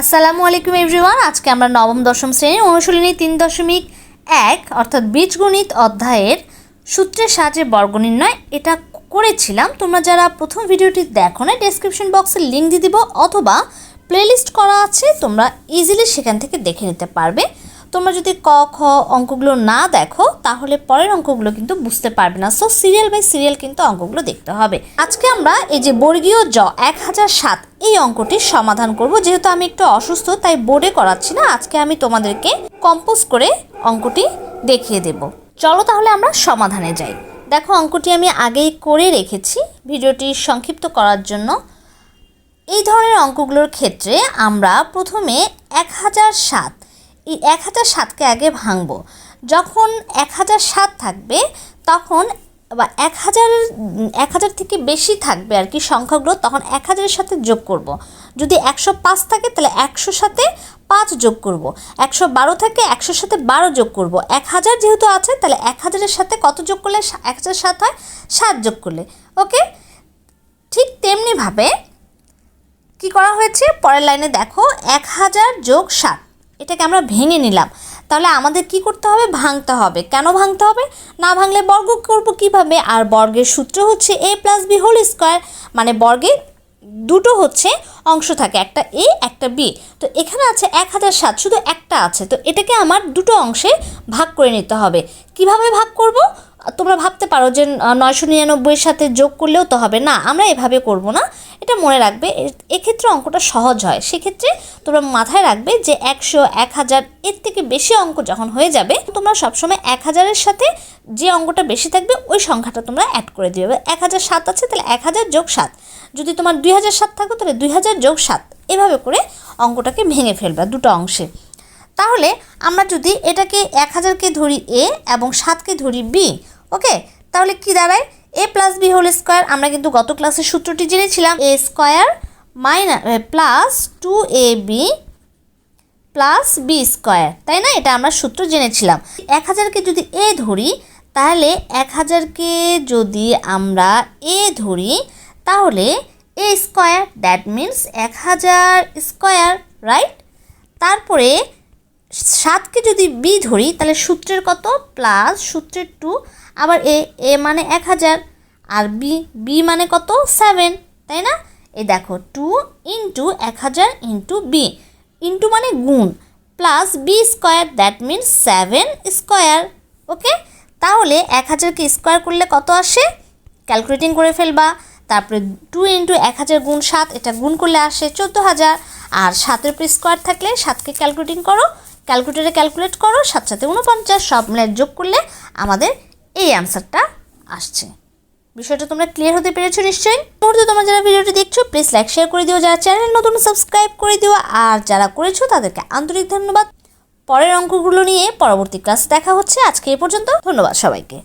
আসসালামু আলাইকুম এভরিওয়ান। আজকে আমরা নবম, দশম শ্রেণির অনুশীলনী তিন দশমিক এক, অর্থাৎ বীজগণিত অধ্যায়ের সূত্রের সাহায্যে বর্গ নির্ণয় এটা করেছিলাম। তোমরা যারা প্রথম ভিডিওটি দেখো না ডেসক্রিপশন বক্সে লিঙ্ক দিয়ে দিব, অথবা প্লেলিস্ট করা আছে, তোমরা ইজিলি সেখান থেকে দেখে নিতে পারবে। তোমরা যদি ক, খ অঙ্কগুলো না দেখো, তাহলে পরের অঙ্কগুলো কিন্তু বুঝতে পারবে না। সো সিরিয়াল বাই সিরিয়াল কিন্তু অঙ্কগুলো দেখতে হবে। আজকে আমরা এই যে বর্গীয় জ, এক হাজার সাত, এই অঙ্কটির সমাধান করব। যেহেতু আমি একটু অসুস্থ, তাই বোর্ডে করাচ্ছি না। আজকে আমি তোমাদেরকে কম্পোজ করে অঙ্কটি দেখিয়ে দেব। চলো তাহলে আমরা সমাধানে যাই। দেখো, অঙ্কটি আমি আগেই করে রেখেছি ভিডিওটি সংক্ষিপ্ত করার জন্য। এই ধরনের অঙ্কগুলোর ক্ষেত্রে আমরা প্রথমে এক হাজার সাত এক হাজার সাতকে আগে ভাঙবো যখন এক হাজার সাত থাকবে, তখন বা এক হাজার এক হাজার থেকে বেশি থাকবে আর কি সংখ্যাগুলো, তখন এক হাজারের সাথে যোগ করব। যদি একশো পাঁচ থাকে, তাহলে একশোর সাথে পাঁচ যোগ করব। একশো বারো থাকে একশোর সাথে বারো যোগ করব। এক হাজার যেহেতু আছে, তাহলে এক হাজারের সাথে কত যোগ করলে এক হাজার সাত হয় সাত যোগ করলে ওকে ঠিক তেমনিভাবে কি করা হয়েছে পরের লাইনে দেখো, এক হাজার যোগ সাত এটাকে আমরা ভেঙে নিলাম। তাহলে আমাদের কি করতে হবে? ভাঙতে হবে। কেন ভাঙতে হবে? না ভাঙলে বর্গ করব কীভাবে? আর বর্গের সূত্র হচ্ছে A plus B whole square মানে বর্গে দুটো হচ্ছে অংশ থাকে, একটা এ একটা বি তো এখানে আছে এক হাজার সাত, শুধু একটা আছে। তো এটাকে আমার দুটো অংশে ভাগ করে নিতে হবে। কীভাবে ভাগ করব? তোমরা ভাবতে পারো যে নয়শো নিরানব্বইয়ের সাথে যোগ করলেও তো হবে। না, আমরা এভাবে করব না। এটা মনে রাখবে। এক্ষেত্রে অঙ্কটা সহজ হয়। সেক্ষেত্রে তোমরা মাথায় রাখবে যে, একশো, এক হাজার, এর থেকে বেশি অঙ্ক যখন হয়ে যাবে, তোমরা সবসময় এক হাজারের সাথে যে অঙ্কটা বেশি থাকবে, ওই সংখ্যাটা তোমরা অ্যাড করে দিবে। এক হাজার সাত আছে, তাহলে এক হাজার যোগ সাত। যদি তোমার দুই হাজার সাত থাকো, তাহলে দুই হাজার যোগ সাত। এভাবে করে অঙ্কটাকে ভেঙে ফেলবে দুটো অংশে। তাহলে আমরা যদি এটাকে এক হাজারকে ধরি এ এবং সাতকে ধরি বি ওকে, তাহলে কি দাঁড়ায়? A plus B whole square আমরা কিন্তু গত ক্লাসের সূত্রটি জেনেছিলাম। A square minus plus two A B plus B square তাই না? এটা আমরা সূত্র জেনেছিলাম। এক হাজারকে যদি এ ধরি, তাহলে এক হাজারকে যদি আমরা এ ধরি, তাহলে এ স্কোয়ার দ্যাট মিন্স এক হাজার স্কোয়ার রাইট তারপরে সাতকে যদি বি ধরি, তাহলে সূত্রের কত? প্লাস সূত্রের টু আবার এ এ মানে এক হাজার, আর বি বি মানে কত? সেভেন, তাই না? এ দেখো, টু ইন্টু এক হাজার ইন্টু বি, ইন্টু মানে গুণ, plus B square, that means seven square, okay? তাহলে এক হাজারকে স্কোয়ার করলে কত আসে? ক্যালকুলেটিং করে ফেলবা, তারপরে টু ইন্টু এক হাজার গুণ সাত, এটা গুণ করলে আসে চোদ্দ হাজার, আর সাতের উপর স্কোয়ার থাকলে সাতকে ক্যালকুলেটিং করো, ক্যালকুলেটারে ক্যালকুলেট করো, সাত সাথে উনপঞ্চাশ সব মিলে যোগ করলে আমাদের এই অ্যান্সারটা আসছে। বিষয়টা তোমরা ক্লিয়ার হতে পেরেছ নিশ্চয়ই? মুহূর্তে তোমরা যারা ভিডিওটি দেখছ প্লিজ লাইক শেয়ার করে দিও। যারা চ্যানেল নতুন সাবস্ক্রাইব করে দিও। আর যারা করেছ, তাদেরকে আন্তরিক ধন্যবাদ। পরের অঙ্কগুলো নিয়ে পরবর্তী ক্লাস দেখা হচ্ছে। আজকে এ পর্যন্ত, ধন্যবাদ সবাইকে।